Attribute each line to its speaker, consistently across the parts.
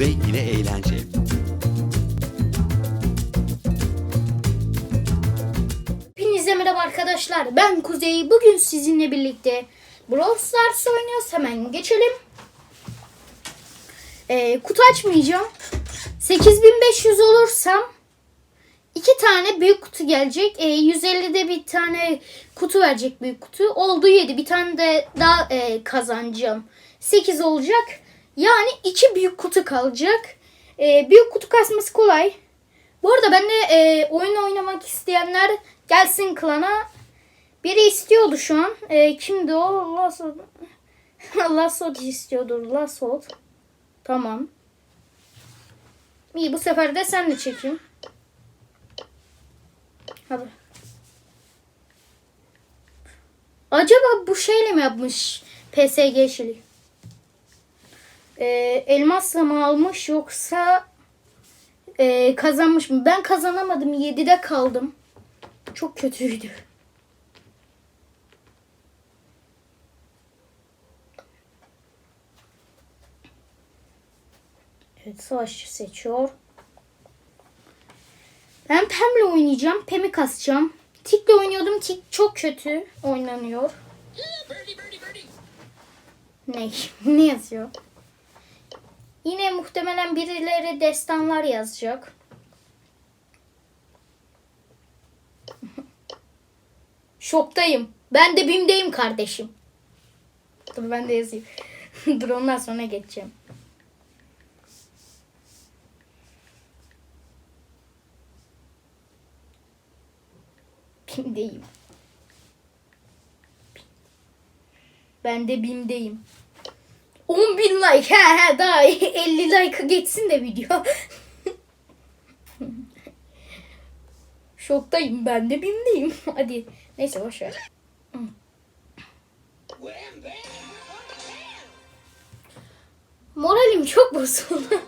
Speaker 1: Kuzey yine eğlence.
Speaker 2: Hepinize merhaba arkadaşlar. Ben Kuzey. Bugün sizinle birlikte Brawl Stars oynuyoruz. Hemen geçelim. Ee, kutu açmayacağım. 8500 olursam iki tane büyük kutu gelecek. Ee, 150'de bir tane kutu verecek büyük kutu. Oldu 7. Bir tane de daha e, kazanacağım. 8 olacak. Yani iki büyük kutu kalacak. Ee, büyük kutu kasması kolay. Bu arada ben de e, oyun oynamak isteyenler gelsin klana. Biri istiyordu şu an. E, kimdi o? Lasot. Lasot istiyordur. Lasot. Tamam. İyi bu sefer de sen de çekeyim. Hadi. Acaba bu şeyle mi yapmış PSG? E, elmasla mı almış yoksa ee, kazanmış mı? Ben kazanamadım. 7'de kaldım. Çok kötüydü. Evet savaşçı seçiyor. Ben Pem'le oynayacağım. Pem'i kasacağım. Tik'le oynuyordum. Tik çok kötü oynanıyor. Ne? ne yazıyor? Yine muhtemelen birileri destanlar yazacak. Şoktayım. Ben de BİM'deyim kardeşim. Dur ben de yazayım. Dur ondan sonra geçeceğim. BİM'deyim. Ben de BİM'deyim. 10 bin like. He he daha 50 like geçsin de video. Şoktayım ben de BİM'deyim. Hadi neyse boş ver. Moralim çok bozuldu.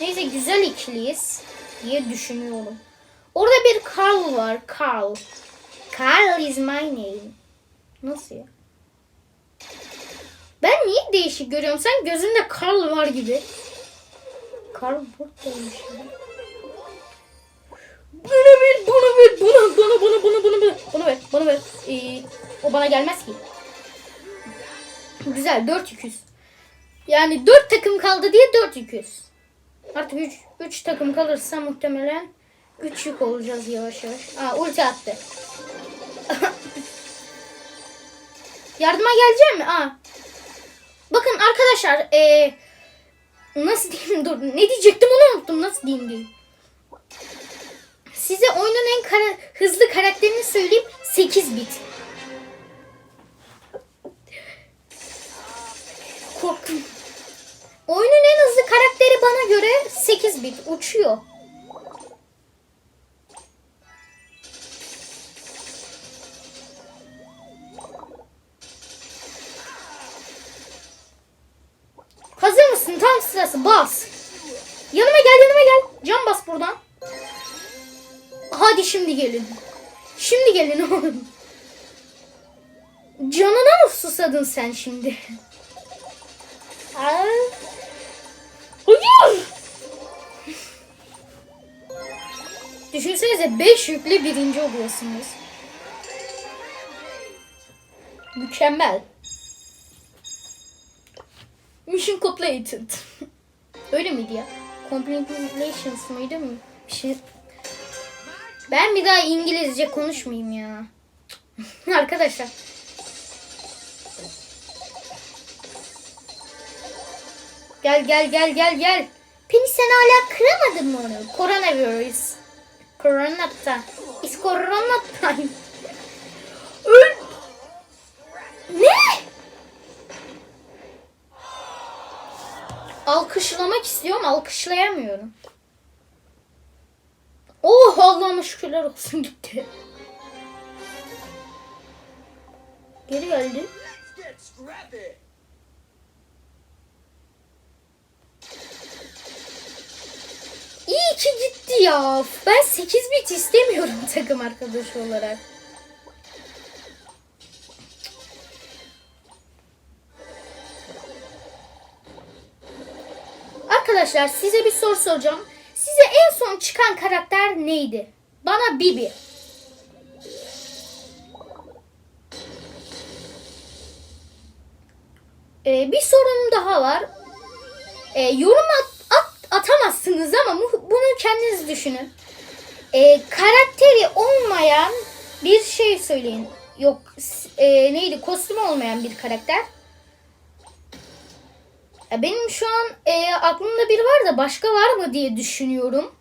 Speaker 2: Neyse güzel ikiliyiz diye düşünüyorum. Orada bir Carl var. Carl. Carl is my name. Nasıl ya? Ben niye değişik görüyorum? Sen gözünde Carl var gibi. Carl buradaymış. Bana ver, bana ver, bana, bana, bana, bana, bana, bana, bana ver, bana ver. Ee, o bana gelmez ki. Güzel, 4 200. Yani 4 takım kaldı diye 4 200. Artık 3 3 takım kalırsa muhtemelen 3 yük olacağız yavaş yavaş. Aa ulti attı. Yardıma geleceğim mi? Aa. Bakın arkadaşlar ee, nasıl diyeyim dur ne diyecektim onu unuttum nasıl diyeyim diyeyim. Size oyunun en kara- hızlı karakterini söyleyeyim 8 bit. Korktum. Oyunun en hızlı karakteri bana göre 8 bit uçuyor. Hazır mısın? Tam sırası. Bas. Yanıma gel, yanıma gel. Can bas buradan. Hadi şimdi gelin. Şimdi gelin oğlum. Canına mı susadın sen şimdi? Aa. Hayır. Düşünsenize 5 yüklü birinci oluyorsunuz. Mükemmel. Mission completed. Öyle miydi ya? Congratulations mıydı mı? Bir şey... Ben bir daha İngilizce konuşmayayım ya. Arkadaşlar. Gel gel gel gel gel. Peni sen hala kıramadın mı onu? Time. It's corona time. Öl. Ne? Alkışlamak istiyorum, alkışlayamıyorum. Oh Allah'ıma şükürler olsun gitti. Geri geldi. Ki gitti ya. Ben 8 bit istemiyorum takım arkadaşı olarak. Arkadaşlar size bir soru soracağım. Size en son çıkan karakter neydi? Bana Bibi. Ee, bir sorunum daha var. Ee, yorum at- atamazsınız ama bunu kendiniz düşünün. Ee, karakteri olmayan bir şey söyleyin. Yok e, neydi kostümü olmayan bir karakter. Ya benim şu an e, aklımda biri var da başka var mı diye düşünüyorum.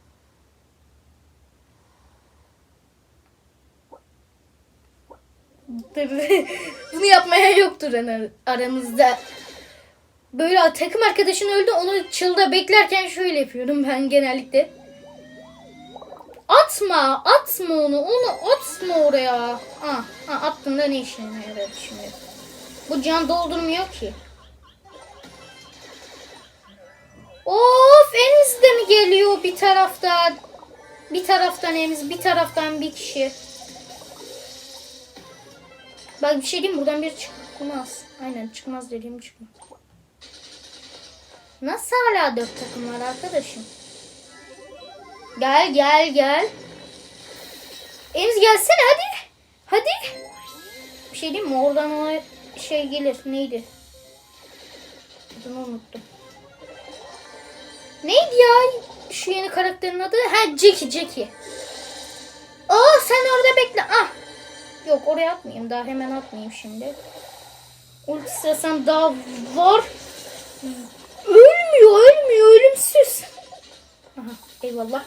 Speaker 2: Bunu yapmaya yoktur ara- aramızda. Böyle takım arkadaşın öldü onu çılda beklerken şöyle yapıyorum ben genellikle. Atma, atma onu, onu atma oraya. Ah, ah attığında ne işine yaradı şimdi? Bu can doldurmuyor ki. Of Emiz de mi geliyor bir taraftan? Bir taraftan Emiz, bir taraftan bir kişi. Bak bir şey diyeyim buradan bir çıkmaz. Aynen çıkmaz dediğim çıkmaz. Nasıl hala dört takım var arkadaşım? Gel gel gel. Emiz gelsene hadi. Hadi. Bir şey diyeyim mi? Oradan o şey gelir. Neydi? Adını unuttum. Neydi ya? Şu yeni karakterin adı? Ha Jackie Jackie. Aa sen orada bekle. Ah. Yok oraya atmayayım. Daha hemen atmayayım şimdi. Ulti istesem daha var. Ölmüyor ölmüyor ölümsüz. Aha eyvallah.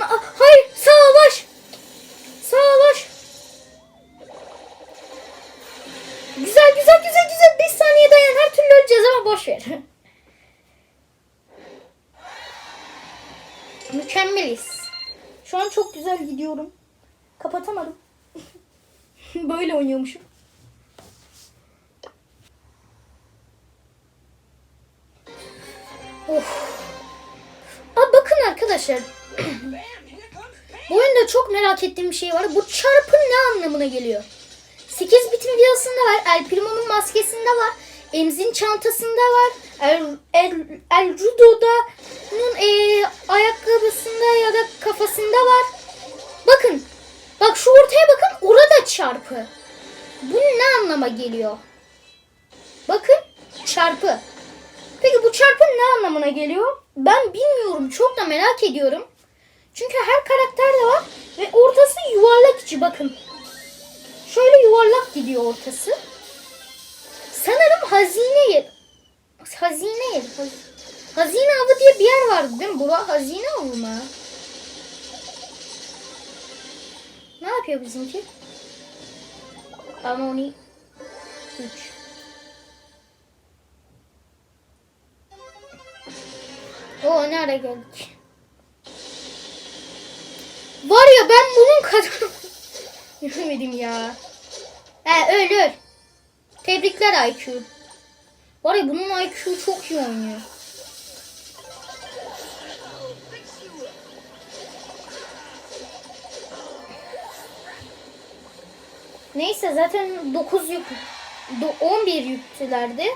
Speaker 2: Ah, hayır savaş. Savaş. Güzel güzel güzel güzel. 5 saniye dayan. Her türlü öleceğiz ama boş ver. Mükemmeliz. Şu an çok güzel gidiyorum. Kapatamadım. Böyle oynuyormuşum. Of. Aa, bakın arkadaşlar. Bu oyunda çok merak ettiğim bir şey var. Bu çarpı ne anlamına geliyor? 8 bitin videosunda var. El Primo'nun maskesinde var. Emzin çantasında var. El, El, El Rudo'da'nın e, ayakkabısında ya da kafasında var. Bakın. Bak şu ortaya bakın. Orada çarpı. Bu ne anlama geliyor? Bakın. Çarpı. Peki bu çarpı ne anlamına geliyor? Ben bilmiyorum. Çok da merak ediyorum. Çünkü her karakter de var ve ortası yuvarlak içi bakın. Şöyle yuvarlak gidiyor ortası. Sanırım hazine yer. Hazine yer. haz- Hazine avı diye bir yer vardı değil mi? Bura hazine avı mı? Ne yapıyor bizimki? Amoni 3. O ne ara geldik? Var ya ben bunun kadar... Yürümedim ya. He öl öl. Tebrikler IQ. Var ya bunun IQ çok iyi oynuyor. Neyse zaten 9 yük, do- 11 yüktülerdi.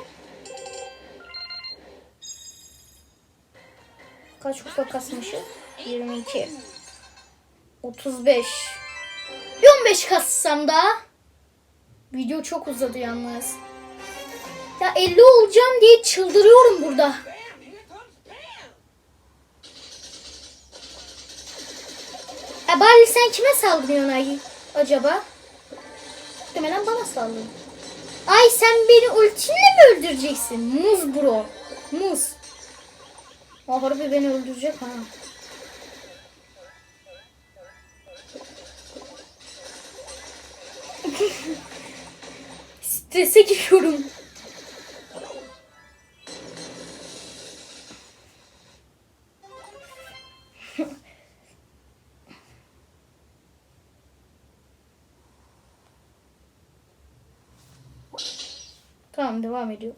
Speaker 2: Kaç kupa kasmışız? 22. 35. Bir 15 kassam da. Video çok uzadı yalnız. Ya 50 olacağım diye çıldırıyorum burada.
Speaker 3: Bam!
Speaker 2: E bari sen kime saldırıyorsun ay acaba? Muhtemelen bana saldırıyor. Ay sen beni ultinle mi öldüreceksin? Muz bro. Muz. O harbi beni öldürecek ha. Strese giriyorum. Tamam devam ediyor.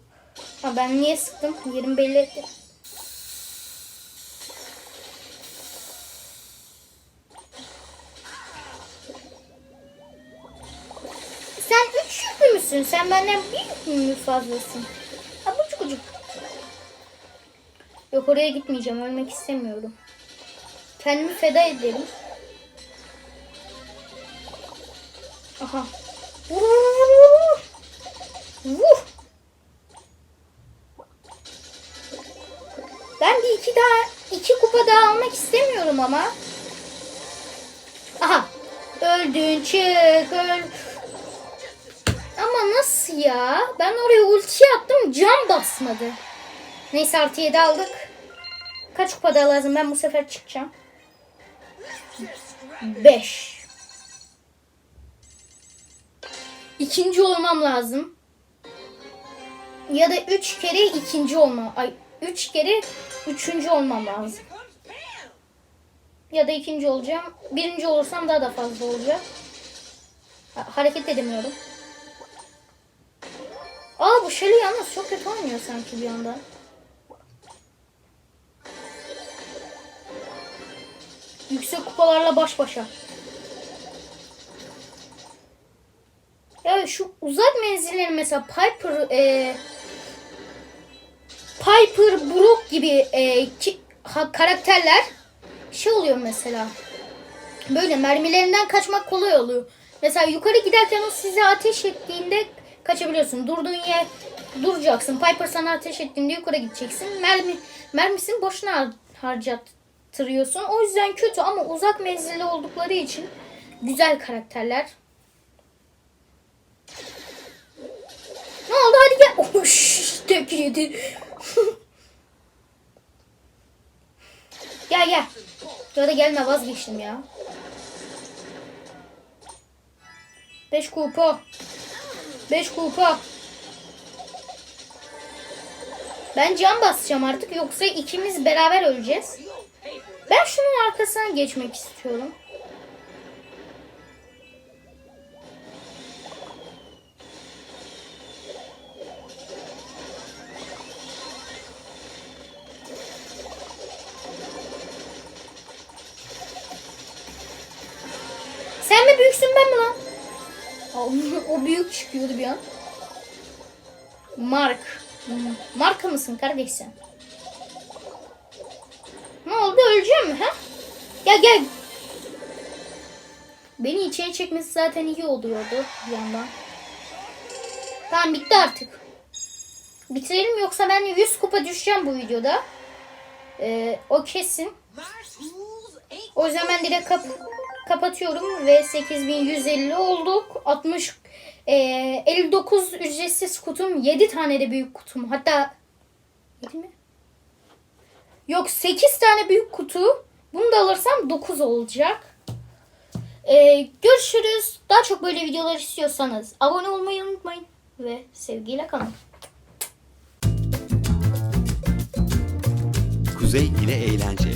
Speaker 2: Ha ben niye sıktım? Yerimi belli ettim. Müsün? Sen benden bir yüklü mü fazlasın? Ha bu çocuk. Yok oraya gitmeyeceğim. Ölmek istemiyorum. Kendimi feda ederim. Aha. Vur, vur, vur. Vur. Ben bir iki daha iki kupa daha almak istemiyorum ama. Aha. Öldün çık öl. Nasıl ya? Ben oraya ulti attım can basmadı. Neyse artı 7 aldık. Kaç kupa daha lazım? Ben bu sefer çıkacağım. 5. İkinci olmam lazım. Ya da üç kere ikinci olmam. Ay üç kere üçüncü olmam lazım. Ya da ikinci olacağım. Birinci olursam daha da fazla olacak. Ha- hareket edemiyorum. Aa bu Shelly yalnız çok kötü oynuyor sanki bir anda. Yüksek kupalarla baş başa. Ya şu uzak menzilleri mesela Piper e, Piper, Brook gibi e, ki- ha- karakterler şey oluyor mesela. Böyle mermilerinden kaçmak kolay oluyor. Mesela yukarı giderken o size ateş ettiğinde kaçabiliyorsun. Durduğun yer duracaksın. Piper sana ateş ettiğinde yukarı gideceksin. Mermi mermisini boşuna har- harcattırıyorsun. O yüzden kötü ama uzak menzilli oldukları için güzel karakterler. Ne oldu hadi gel. Oş, tek yedi. gel gel. Ya da gelme vazgeçtim ya. 5 kupa. 5 kupa. Ben can basacağım artık yoksa ikimiz beraber öleceğiz. Ben şunun arkasına geçmek istiyorum. Sen mi büyüksün ben mi lan? Aa, o büyük çıkıyordu bir an. Mark. Marka mısın kardeş sen? Ne oldu öleceğim mi ha? Gel gel. Beni içeri çekmesi zaten iyi oluyordu bir yandan. Tamam bitti artık. Bitirelim yoksa ben 100 kupa düşeceğim bu videoda. Ee, o kesin. O yüzden ben direkt kap kapatıyorum ve 8150 olduk. 60 eee 59 ücretsiz kutum, 7 tane de büyük kutum. Hatta 7 mi? Yok 8 tane büyük kutu. Bunu da alırsam 9 olacak. Eee, görüşürüz. Daha çok böyle videolar istiyorsanız abone olmayı unutmayın ve sevgiyle kalın.
Speaker 1: Kuzey ile eğlence.